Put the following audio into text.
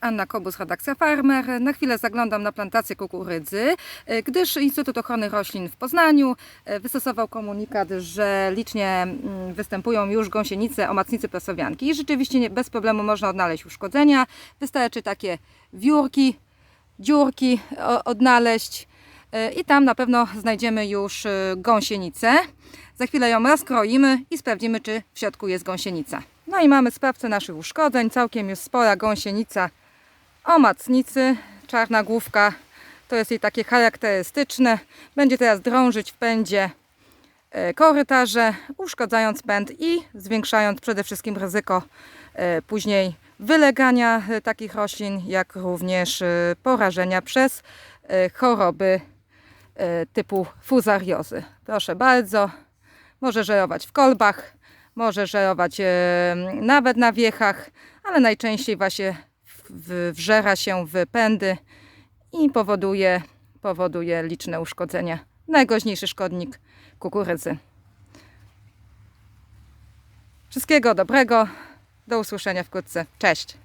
Anna Kobus, redakcja Farmer. Na chwilę zaglądam na plantację kukurydzy, e, gdyż Instytut Ochrony Roślin w Poznaniu e, wystosował komunikat, że licznie mm, występują już gąsienice, omacnicy prasowianki. I rzeczywiście bez problemu można odnaleźć uszkodzenia. Wystarczy takie wiórki, dziurki o- odnaleźć e, i tam na pewno znajdziemy już gąsienicę. Za chwilę ją rozkroimy i sprawdzimy, czy w środku jest gąsienica. No i mamy sprawcę naszych uszkodzeń, całkiem już spora gąsienica o macnicy, czarna główka, to jest jej takie charakterystyczne. Będzie teraz drążyć w pędzie e, korytarze, uszkadzając pęd i zwiększając przede wszystkim ryzyko e, później wylegania e, takich roślin, jak również porażenia przez choroby typu fuzariozy. Proszę bardzo, może żerować w kolbach, może żerować e, nawet na wiechach, ale najczęściej właśnie wżera się w pędy i powoduje, powoduje liczne uszkodzenia. Najgroźniejszy szkodnik kukurydzy. Wszystkiego dobrego. Do usłyszenia wkrótce. Cześć.